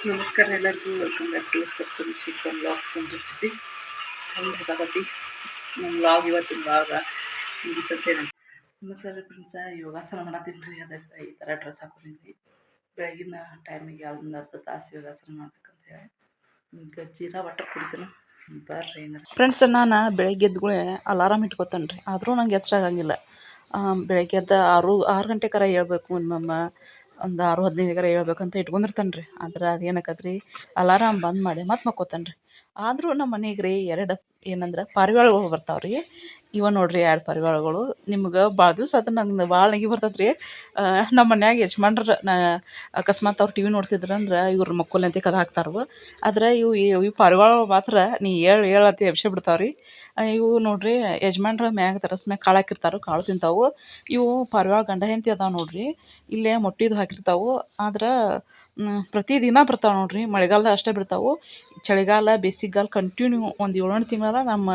ನಮಸ್ಕಾರ ಎಲ್ಲರಿಗೂ welcome back to Saptami chicken vlogs and recipe ಹೆಂಗೆ ಹೇಗಾಗತ್ತಿ ನಮ್ಮ ಲಾಗ್ ಇವತ್ತಿನ ಭಾಗ ಮುಗಿತಂತೆ ನಮಸ್ಕಾರ ಫ್ರೆಂಡ್ಸ ಯೋಗಾಸನ ಮಾಡತ್ತೀನಿ ರೀ ಅದಕ್ಕೆ ಈ ಥರ ಡ್ರೆಸ್ ಹಾಕೊಂಡಿದ್ವಿ. ಬೆಳಗಿನ ಟೈಮಿಗೆ ಯಾವ್ದೊಂದು ಅರ್ಧ ತಾಸು ಯೋಗಾಸನ ಮಾಡ್ಬೇಕಂತ ಹೇಳಿ. ಈಗ ಜೀರಾ ವಾಟರ್ ಕುಡಿತೀನಿ. ಬರ್ರಿ ಫ್ರೆಂಡ್ಸ್ ನಾನು ಬೆಳಗ್ಗೆ ಎದ್ದುಗಳೇ ಅಲಾರಾಮ್ ಇಟ್ಕೊತಾನೆ ರೀ ಆದರೂ ನಂಗೆ ಎಚ್ಚರ ಆಗಂಗಿಲ್ಲ. ಬೆಳಗ್ಗೆ ಎದ್ದ ಆರು ಆರು ಗಂಟೆಗಾರ ಹೇಳ್ಬೇಕು ಮಿನಿಮಮ್ ಒಂದು ಆರು ಹದಿನೈದು ಹದಿನೈದಗಾರ ಹೇಳ್ಬೇಕಂತ ಇಟ್ಕೊಂಡಿರ್ತಾನೆ ರೀ ಆದ್ರೆ ಅದು ಅದೇನಾಕತ್ತೆ ರೀ ಅಲಾರಾಮ್ ಬಂದ್ ಮಾಡಿ ಮತ್ತೆ ಮಕ್ಕೋತಾನೆ ರೀ ಆದರೂ ನಮ್ಮ ಮನೆಗೆ ರೀ ಎರಡು ಏನಂದ್ರೆ ಪಾರಿವಾಳಗಳು ಬರ್ತಾವೆ ರೀ ಇವ ನೋಡ್ರಿ ಎರಡು ಪರಿವಾರಗಳು. ನಿಮ್ಗೆ ಭಾಳ ದಿವಸ ಆತು ನಂಗೆ ಭಾಳ ನೆಗಿ ಬರ್ತದೆ ರೀ ನಮ್ಮ ಮನ್ಯಾಗ ಯಜಮಾನ್ರ, ನಾ, ಅಕಸ್ಮಾತ್ ಅವ್ರು ಟಿ ವಿ ನೋಡ್ತಿದ್ರಂದ್ರೆ ಇವ್ರ ಮಕ್ಕೊಲ್ಲಿ ಅಂತ ಕದ ಹಾಕ್ತಾರವು ಆದ್ರೆ ಇವು ಇವು ಪರಿವಾರ ಮಾತ್ರ ನೀ ಹೇಳು ಹೇಳು ಅಂತ ಎಬ್ಸೆ ಬಿಡ್ತಾವೆ ರೀ ಇವು ನೋಡ್ರಿ ಯಜಮಾನ್ರ ಮ್ಯಾಗ ತರಸ್ ಮ್ಯಾಗ ಕಾಳು ಹಾಕಿರ್ತಾರೆ, ಕಾಳು ತಿಂತಾವು. ಇವು ಪರಿವಾರ ಗಂಡ ಹೆಂಡತಿ ಅದಾವೆ ನೋಡ್ರಿ. ಇಲ್ಲೇ ಮೊಟ್ಟಿದು ಹಾಕಿರ್ತಾವು. ಆದ್ರೆ ಪ್ರತಿದಿನ ಬರ್ತಾವೆ ನೋಡಿರಿ, ಮಳೆಗಾಲದಾಗ ಅಷ್ಟೇ ಬಿಡ್ತಾವೆ. ಚಳಿಗಾಲ, ಬೇಸಿಗೆಗಾಲ ಕಂಟಿನ್ಯೂ ಒಂದು ಏಳೆಂಟು ತಿಂಗಳಾರ ನಮ್ಮ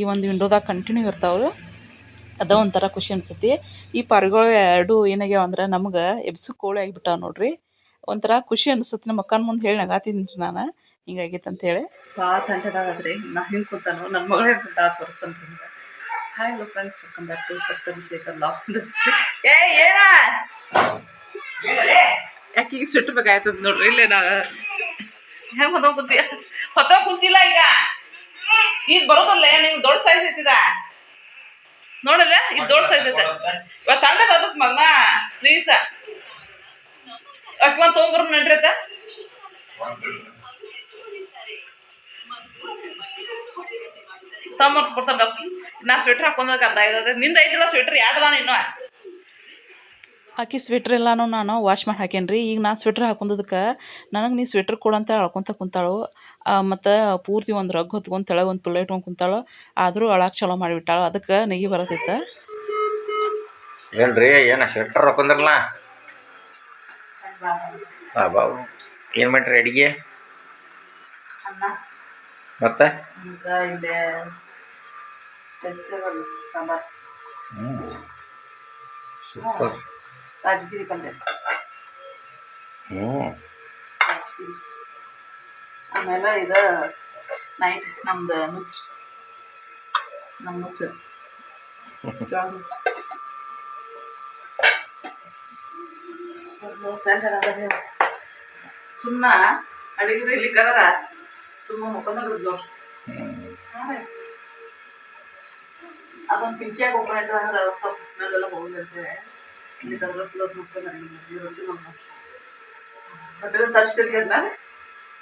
ಈ ಒಂದು ವಿಂಡೋದಾಗ ಕಂಟಿನ್ಯೂ ಇರ್ತಾವೆ ಅದು ಒಂಥರ ಖುಷಿ ಅನಿಸುತ್ತೆ. ಈ ಪಾರಿವಾಳ ಎರಡು ಏನಾಗ್ಯಾವ ಅಂದ್ರೆ ನಮ್ಗೆ ಎಬ್ಸು ಕೋಳಿ ಆಗಿಬಿಟ್ಟಾವೆ ನೋಡಿರಿ. ಒಂಥರ ಖುಷಿ ಅನ್ಸುತ್ತೆ. ನಮ್ಮ ಅಕ್ಕನ ಮುಂದೆ ಹೇಳಿ ನಗಾತೀನಿ ರೀ ನಾನು. ಹಿಂಗಾಗೈತೆ ಅಂತೇಳಿ ಭಾಳ ತಂಟದಾಗದ್ರಿ. ನಾ ಹಿಂಗೆ ಕೂತಾನು ನನ್ನ ಮಗಳೇ friends welcome back to ಸಪ್ತಮಿಶೇಖರ್ LOX recipe ಏ, ಏನ? ಯಾಕೆ ಸುಟ್ಟಬೇಕಾಯ್ತದ ನೋಡ್ರಿ, ಇಲ್ಲೇ ನಾ ಹೆಂಗೆ ಹೊತ್ತೋ ಕುಂತಿ ಹೊತ್ತ ಕುಂತಿಲ್ಲ ಈಗ. ಈಗ ಬರೋದಲ್ಲ ನೀವು ದೊಡ್ಡ ಸೈಜ್ ಐತಿದ. ನೋಡಲ್ಲ ಇದು ದೊಡ್ಡ ಸೈಜ್ ಐತೆ. ಇವತ್ತು ತಂದದ ಅದಕ್ಕೆ ಮಗನ ಪ್ಲೀಸ್ ಅಕ್ಕಿ ಒಂದು ನಡ್ರಿ ಆತ ತಮ್ಮ ಕೊಡ್ತಾನೆ ನಾ ಸ್ವೆಟರ್ ಹಾಕೊಂಡಾಗ ಅರ್ಧ ಐದದ ನಿಂದ ಐದಿಲ್ಲ ಸ್ವೆಟರ್ ಯಾವ್ದಲ್ಲ ಇನ್ನು ಆಕಿ ಸ್ವೆಟ್ರ್ ಎಲ್ಲಾನು ನಾನು ವಾಶ್ ಮಾಡಿ ಹಾಕೇನಿ ರೀ ಈಗ ನಾ ಸ್ವೆಟ್ರ್ ಹಾಕೊಂಡದಕ್ಕೆ ನನಗೆ ನೀ ಸ್ವೆಟ್ರ್ ಕೊಡಂತ ಅಳ್ಕೊಂತ ಕುಂತಾಳು. ಮತ್ತು ಪೂರ್ತಿ ಒಂದು ರಗ್ ಹೊತ್ಕೊಂಡು ತೆಳಗೆ ಒಂದು ಪುಲ್ಲ ಇಟ್ಕೊಂಡು ಕುಂತಾಳು. ಆದರೂ ಅಳಕ್ಕೆ ಚಲೋ ಮಾಡಿಬಿಟ್ಟಾಳು. ಅದಕ್ಕೆ ನೆಗಿ ಬರತೈತೆ. ಹೇಳ್ರಿ ಏನು ಸ್ವೆಟ್ರ್ ಹಾಕೊಂಡ್ರಲ್ಲ? ಏನು ಮಾಡ್ರಿ ಅಡಿಗೆ? ಮತ್ತೆ? ಸೂಪರ್. ರಾಜಗಿರಿ ಪಲ್ಯ ಹ್ಞೂ ರಾಜಗಿರಿ. ಆಮೇಲೆ ಇದು ನೈಟ್ ನಮ್ದು ನುಚ್ಚು ನಮ್ಮ ನುಚ್ಚು ಜೋಳ ನುಚ್ಚು ಸುಮ್ಮ ಅಡಿಗೆ ಇಲ್ಲಿ ಕರರ. ಸುಮ್ಮ ಮುಖಂದ ಬಿಡುದು. ಅದೊಂದು ಪಿಂಕಿಯಾಗಿ ಒಬ್ಬ ಅಂದ್ರೆ ಸ್ವಲ್ಪ ಸ್ಮೆಲ್ ಎಲ್ಲ ಹೋಗಿದಂತೆ ಇಲ್ಲಿ ಕರ್ರ ಪ್ಲಸ್ ಮುಖಂದ ಅಡಿಗೆ ರೊಟ್ಟಿ ನಮ್ಮ ಹೋಟೆಲ್ ತರಿಸ್ತೀರಿ ಅಂತ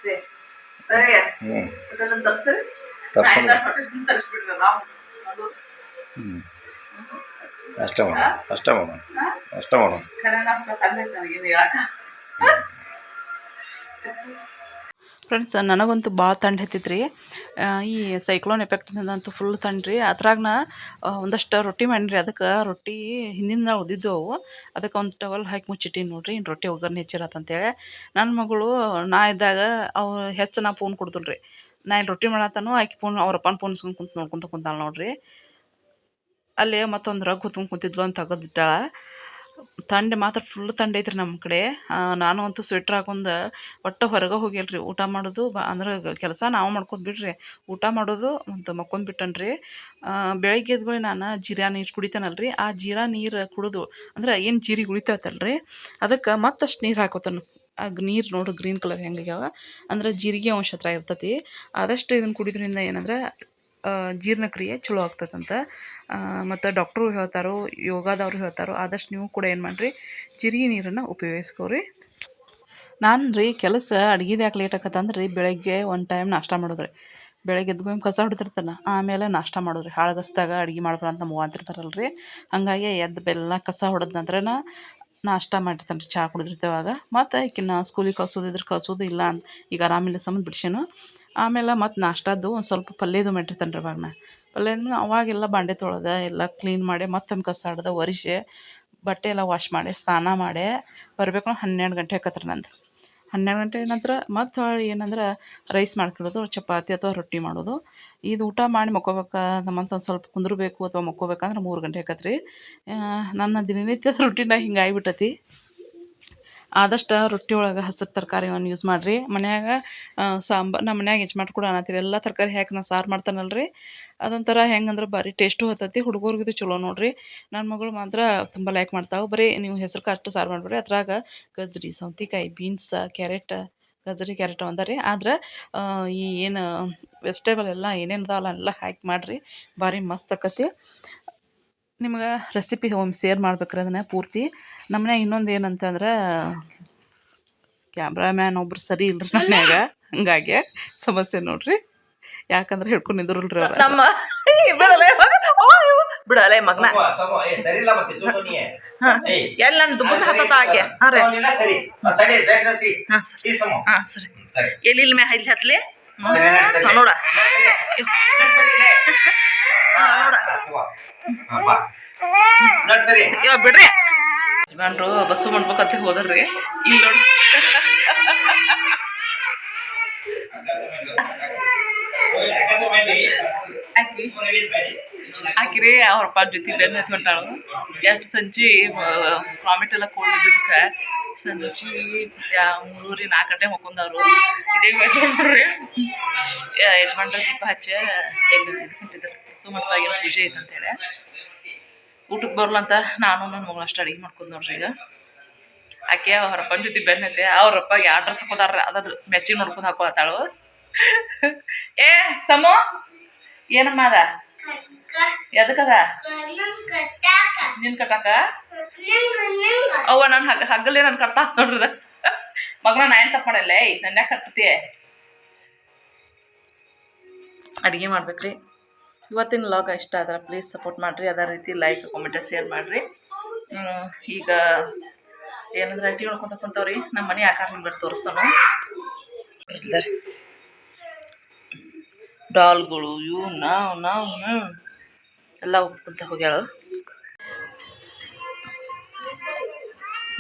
ಅದೇ ಸರಿ ಫ್ರೆಂಡ್ಸ್ ನನಗಂತೂ ಭಾಳ ತಂಡ ಹತ್ತಿತ್ರಿ. ಈ ಸೈಕ್ಲೋನ್ ಎಫೆಕ್ಟ್ನಿಂದಂತೂ ಫುಲ್ ತಂಡ್ರಿ ಅದ್ರಾಗ ನಾ ಒಂದಷ್ಟು ರೊಟ್ಟಿ ಮಾಡಿರಿ ಅದಕ್ಕೆ ರೊಟ್ಟಿ ಹಿಂದಿನ ಉದ್ದಿದ್ದು ಅವು. ಅದಕ್ಕೆ ಒಂದು ಟವಲ್ ಹಾಕಿ ಮುಚ್ಚಿಟ್ಟೀನಿ ನೋಡ್ರಿ. ಇನ್ನು ರೊಟ್ಟಿ ಒಗ್ಗರಣೆ ಹೆಚ್ಚಿರತ್ತಂತೇಳಿ ನನ್ನ ಮಗಳು, ನಾ ಇದ್ದಾಗ ಅವ್ರು ಹೆಚ್ಚು ನಾ ಫೋನ್ ಕೊಡ್ತಲ್ರಿ ನಾ ಇಲ್ಲಿ ರೊಟ್ಟಿ ಮಾಡತ್ತಾನು ಆಕಿ ಫೋನ್ ಅವ್ರ ಅಪ್ಪನ ಫೋನ್ ಇಸ್ಕೊಂಡು ಕುಂತು ನೋಡ್ಕೊಂತ ಕುಂತಾಳೆ ನೋಡ್ರಿ. ಅಲ್ಲಿ ಮತ್ತೊಂದು ರಗ್ ಹೊತ್ಕೊಂಡು ಕುಂತಿದ್ಲು ಅಂತ ತೆಗೆದಿಟ್ಟಾಳ. ತಂಡ ಮಾತ್ರ ಫುಲ್ ತಂಡ ಐತ್ರಿ ನಮ್ಮ ಕಡೆ. ನಾನು ಅಂತೂ ಸ್ವೆಟ್ರ್ ಹಾಕೊಂಡು ಒಟ್ಟು ಹೊರಗೆ ಹೋಗಿಲ್ರಿ. ಊಟ ಮಾಡೋದು ಬಾ, ಅಂದ್ರೆ ಕೆಲಸ ನಾವು ಮಾಡ್ಕೊಂಡು ಬಿಡ್ರಿ. ಊಟ ಮಾಡೋದು ಒಂದು ಮಕ್ಕೊಂಡು ಬಿಟ್ಟನ್ರಿ. ಬೆಳಗ್ಗೆ ಎದ್ಗಳು ನಾನು ಜೀರಾ ನೀರು ಕುಡಿತಾನಲ್ಲ ರೀ ಆ ಜೀರಾ ನೀರು ಕುಡಿದು ಅಂದ್ರೆ ಏನು ಜೀರಿ ಉಳಿತೈತಲ್ರಿ. ಅದಕ್ಕೆ ಮತ್ತಷ್ಟು ನೀರು ಹಾಕೋತಾನು. ಆ ನೀರು ನೋಡು, ಗ್ರೀನ್ ಕಲರ್ ಹೆಂಗಾಗ್ಯಾವ ಅಂದ್ರೆ ಜೀರಿಗೆ ಅಂಶ ಹತ್ರ ಇರ್ತತಿ. ಆದಷ್ಟು ಇದನ್ನು ಕುಡಿದ್ರಿಂದ ಏನಂದ್ರೆ ಜೀರ್ಣಕ್ರಿಯೆ ಚಲೋ ಆಗ್ತದಂತ. ಮತ್ತು ಡಾಕ್ಟ್ರು ಹೇಳ್ತಾರೋ, ಯೋಗದವ್ರು ಹೇಳ್ತಾರೋ, ಆದಷ್ಟು ನೀವು ಕೂಡ ಏನು ಮಾಡಿರಿ, ಜೀರಿಗೆ ನೀರನ್ನು ಉಪಯೋಗಿಸ್ಕೋರಿ. ನಾನು ರೀ ಕೆಲಸ ಅಡ್ಗೆದು ಯಾಕೆ ಲೇಟ್ ಆಕತ್ತಂದ್ರೆ ರೀ ಬೆಳಗ್ಗೆ ಒಂದು ಟೈಮ್ ನಾಷ್ಟ ಮಾಡೋದು ರೀ ಬೆಳಗ್ಗೆ ಎದ್ಕೊಂಡು ಕಸ ಹೊಡ್ತಿರ್ತಾನೆ ಆಮೇಲೆ ನಾಷ್ಟ ಮಾಡೋದು ರೀ ಹಾಳ್ಗಸ್ದಾಗ ಅಡ್ಗೆ ಮಾಡ್ಬಾರ ಅಂತ ಮೂವ ಅಂತಿರ್ತಾರಲ್ಲ ರೀ ಹಾಗಾಗಿ ಎದ್ದು ಬೆಲ್ಲ ಕಸ ಹೊಡೆದ ನಂತರನ ನಾಷ್ಟ ಮಾಡಿರ್ತಾನೆ ರೀ ಚಹಾ ಕುಡಿದಿರ್ತೇವಾಗ ಮತ್ತು ಈಕಿನ್ನ ಸ್ಕೂಲಿಗೆ ಕಳ್ಸೋದಿದ್ರೆ ಕಳ್ಸೋದು ಇಲ್ಲ ಅಂತ, ಈಗ ಆರಾಮಿಲ್ಲ ಸಂಬಂಧ ಬಿಡ್ಸೇನು. ಆಮೇಲೆ ಮತ್ತು ನಾಷ್ಟಾದ್ದು ಒಂದು ಸ್ವಲ್ಪ ಪಲ್ಯದ್ದು ಮಾಡಿರ್ತಾನೆ ರೀ ಅವಾಗ ನಾ ಪಲ್ಯ ಅಂದ್ರೆ ಅವಾಗೆಲ್ಲ ಬಾಂಡೆ ತೊಳೆದ, ಎಲ್ಲ ಕ್ಲೀನ್ ಮಾಡಿ ಮತ್ತೆ ಕಸ ಹೊಡ್ದು ಒರಿಸಿ ಬಟ್ಟೆ ಎಲ್ಲ ವಾಶ್ ಮಾಡಿ, ಸ್ನಾನ ಮಾಡಿ ಬರಬೇಕು ಹನ್ನೆರಡು ಗಂಟೆ ಆಕತ್ರಿ ನಂದು. ಹನ್ನೆರಡು ಗಂಟೆ ನಂತರ ಮತ್ತು ಏನಂದ್ರೆ ರೈಸ್ ಮಾಡ್ಕೊಳ್ಳೋದು ಚಪಾತಿ ಅಥವಾ ರೊಟ್ಟಿ ಮಾಡೋದು. ಇದು ಊಟ ಮಾಡಿ ಮಕ್ಕೋಬೇಕು ನಮ್ಮಂತ ಒಂದು ಸ್ವಲ್ಪ ಕುಂದ್ರಬೇಕು ಅಥವಾ ಮಕ್ಕೋಬೇಕಂದ್ರೆ ಮೂರು ಗಂಟೆ ಆಕತ್ರಿ. ನನ್ನ ದಿನನಿತ್ಯದ ರುಟೀನ ಹಿಂಗೆ ಆಗ್ಬಿಟ್ಟತಿ. ಆದಷ್ಟು ರೊಟ್ಟಿ ಒಳಗೆ ಹಸಿರು ತರಕಾರಿವನ್ನು ಯೂಸ್ ಮಾಡಿರಿ. ಮನ್ಯಾಗ ಸಾಂಬಾರು ನಮ್ಮ ಮನ್ಯಾಗ ಯಜಮಾನ್ರು ಕೂಡ ಅನ್ನತ್ತೀರಿ ಎಲ್ಲ ತರಕಾರಿ ಹಾಕಿ ನಾ ಸಾರು ಮಾಡ್ತಾನಲ್ಲ ರೀ ಅದೊಂಥರ ಹೆಂಗಂದ್ರೆ ಭಾರಿ ಟೇಸ್ಟು ಹತ್ತತಿ ಹುಡುಗರಿಗೆ ಇದು ಚಲೋ ನೋಡಿರಿ. ನನ್ನ ಮಗಳು ಮಾತ್ರ ತುಂಬ ಲೈಕ್ ಮಾಡ್ತಾವೆ ಬರೀ ನೀವು ಹೆಸರು ಅಷ್ಟು ಸಾರು ಮಾಡಿಬಿಡ್ರಿ. ಅದ್ರಾಗ ಗಜ್ರಿ, ಸೌತೆಕಾಯಿ ಬೀನ್ಸ್ ಕ್ಯಾರೆಟ್ ಗಜ್ರಿ ಕ್ಯಾರೆಟ್ ಒಂದರಿ. ಆದ್ರೆ ಈ ಏನು ವೆಜಿಟೇಬಲ್ ಎಲ್ಲ ಏನೇನು ಅದಾವಲ್ಲ ಎಲ್ಲ ಹಾಕಿ ಮಾಡಿರಿ. ಭಾರಿ ಮಸ್ತ್ ಆಕತಿ. ನಿಮ್ಗೆ ರೆಸಿಪಿ ಹೋಮ್ ಶೇರ್ ಮಾಡ್ಬೇಕ್ರಿ ಅದನ್ನು ಪೂರ್ತಿ. ನಮ್ಮನೆ ಇನ್ನೊಂದು ಏನಂತಂದ್ರೆ ಕ್ಯಾಮ್ರಾಮ್ಯಾನ್ ಒಬ್ರು ಸರಿ ಇಲ್ರಿ ನಮ್ಮನ್ಯಾಗ ಹಂಗಾಗಿ ಸಮಸ್ಯೆ ನೋಡ್ರಿ. ಯಾಕಂದ್ರೆ ಹಿಡ್ಕೊಂಡು ನಿಂದ್ರಲ್ರಿ ಅವ್ರ. ನಮ್ಮ ಬಿಡಲೆ ಬಿಡಲೆ ಮಗನ. ಎಲ್ಲ ನನ್ನ ಸರಿ ಹತ್ತತ ಆಕೆ ಹಾಂ. ರೀ. ಹಾಂ ಸರಿ ಎಲ್ಲಿ ಇಲ್ಲಿ ಮ್ಯಾ ಇಲ್ಲಿ ಹತ್ಲಿ ಸರಿ, ನಡಿ, ಇವಾಗ ಬಿಡ್ರಿ. ಯಜಮಾನ್ರು ಬಸ್ಸು ಮಾಡ್ಬೇಕಂತ ಹೋದ್ರಿ. ಇಲ್ಲಿ ನೋಡಿ. ಆಕಿ ಆಕಿರಿ ಅವ್ರ ಅಪ್ಪ ಜೊತೆ ಬೆನ್ನ ಹತ್ಕೊಂಡಾಳು ಎಷ್ಟು ಸಂಜೆ ವಾಮಿಟ್ ಎಲ್ಲ ಕೊಡ್ಲಿದ್ದಕ್ಕೆ ಸಂಜೆ ಮೂರೂರಿ ನಾಲ್ಕು ಗಂಟೆ ಮಕ್ಕೊಂಡವ್ರು ಇದೇ ನೋಡ್ರಿ ಯಜಮಾನ್ರ ದೀಪ ಹಚ್ಚ ಎಲ್ಲಿ ಇದ್ಕೊಂಡಿದ್ರು ಸುಮಟ್ಟಾಗಿರೋ ಪೂಜೆ ಐತೆ ಅಂತೇಳಿ ಊಟಕ್ಕೆ ಬರಲ್ಲ ನಾನು ನನ್ನ ಮಗಳು ಅಷ್ಟು ಅಡುಗೆ ಮಾಡ್ಕೊಂಡು ನೋಡ್ರಿ ಈಗ. ಆಕೆ ಅವರಪ್ಪನ ಜೊತೆ ಬೆನ್ನೈತೆ ಅವ್ರ ಅಪ್ಪಗೆ ಯಾವ ಡ್ರೆಸ್ ಹಾಕೋದಾರ ಅದ್ರ ಮೆಚ್ಚಿಗೆ ನೋಡ್ಕೊಂಡು ಹಾಕೋತಾಳು. ಏ, ಸಮೋ, ಏನಮ್ಮ ಅದ? ಎದಕ್ಕದ ನಿನ್ ಕಟ್ಟಾಕ? ಅವ್ವ ನಾನು ಹಗ್ಗ ಹಗ್ಗಲೇ ನಾನು ಕಟ್ತಾ ನೋಡ್ರದ ಮಗನ ನಾ ಏನ್ ತಪ್ಪಲ್ಲ ಮಾಡಲ್ಲ ಏಯ್ ನನ್ನ ಯಾಕೆ ಕಟ್ತೀಯ ಅಡುಗೆ ಮಾಡ್ಬೇಕ್ರಿ. ಇವತ್ತಿನ ಲಾಗ್ ಇಷ್ಟ ಆದ್ರೆ ಪ್ಲೀಸ್ ಸಪೋರ್ಟ್ ಮಾಡಿರಿ. ಅದೇ ರೀತಿ ಲೈಕ್ ಕಾಮೆಂಟ್ ಶೇರ್ ಮಾಡಿರಿ. ಈಗ ಏನಂದ್ರೆ ಅಟ್ಟಿ ನೋಡ್ಕೊಂತ ಕುಂತವ್ರಿ. ನಮ್ಮ ಮನೆ ಆಕಾರ ನಿಮ್ಗೆ ತೋರಿಸ್ತಾನು. ಡಾಲ್ಗಳು ಇವು ನಾವು ನಾವು. ಎಲ್ಲ ಹೋಗ್ಕೊಂತ ಹೋಗ್ಯಾಳು.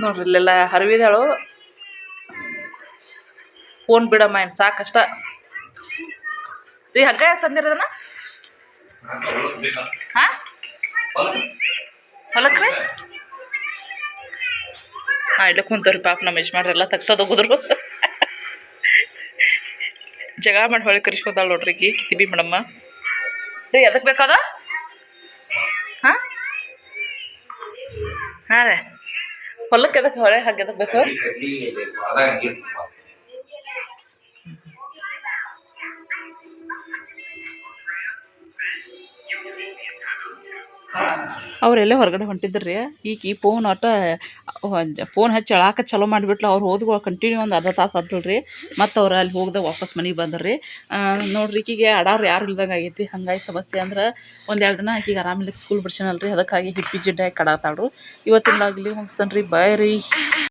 ನೋಡ್ರಿ, ಇಲ್ಲೆಲ್ಲ ಹರಿವಿದಾಳು. ಫೋನ್ ಬಿಡಮ್ಮ ಏನು ಸಾಕಷ್ಟ. ರೀ, ಹಗ್ಗ ಯಾಕೆ ತಂದಿರೋದನ್ನ ಹಾ? ಹೊಲಕ್ರಿ? ಹಾ, ಇಲ್ಲ ಕುಂತವ್ರಿ, ಪಾಪ ನಮ್ಮ ಯಜಮಾನ್ರೆಲ್ಲ ತಗ್ಸೋದು ಹೋಗಿದ್ರು. ಜಗ ಮಾಡಿ ಹೊಳಿ ಕರಿಸ್ಕೊತಾಳ ನೋಡ್ರಿ ಈಕಿ ಕಿತಿಬಿ ಮೇಡಮ್ಮ. ರೀ ಅದಕ್ಕೆ ಬೇಕಾದ? ಹಾಂ ರೀ. ಹೊಲಕ್ಕೆ ಎದಕ್ಕೆ ಹೊಳೆ ಹಾಗೆ ಎದಕ್ಕೆ ಬೇಕು? ಅವರೆಲ್ಲ ಹೊರಗಡೆ ಹೊಂಟಿದ್ರು? ರೀ ಈಕಿ ಫೋನ್ ಆಟ ಫೋನ್ ಹಚ್ಚಿ ಅಳಾಕ ಚಲೋ ಮಾಡಿಬಿಟ್ಲು. ಅವ್ರು ಹೋದ್ಗಳು ಕಂಟಿನ್ಯೂ ಒಂದು ಅರ್ಧ ತಾಸು ಆದ್ರಿ ಮತ್ತು ಅವ್ರು ಅಲ್ಲಿ ಹೋಗ್ದೆ ವಾಪಸ್ ಮನೆಗೆ ರೀ ನೋಡ್ರಿ, ಈಕಿಗೆ ಅಡಾರು ಯಾರು ಇಲ್ದಂಗೆ ಆಗೈತಿ. ಹಂಗಾಗಿ ಸಮಸ್ಯೆ ಅಂದ್ರೆ ಒಂದು ಎರಡು ದಿನ ಆಕಿಗೆ ಆರಾಮಿಲ್ಲ ಸ್ಕೂಲ್ ಬಿಡ್ಸನಲ್ರಿ. ಅದಕ್ಕಾಗಿ ಹಿಪ್ಪಿ ಜಿಡ್ಡಾಗಿ ಕಡಾತಾಳ್ರು ಇವತ್ತಿನ ಆಗಲಿ ಮುಗಿಸ್ತೇನೆ ರೀ ಬಾಯ್ ರೀ.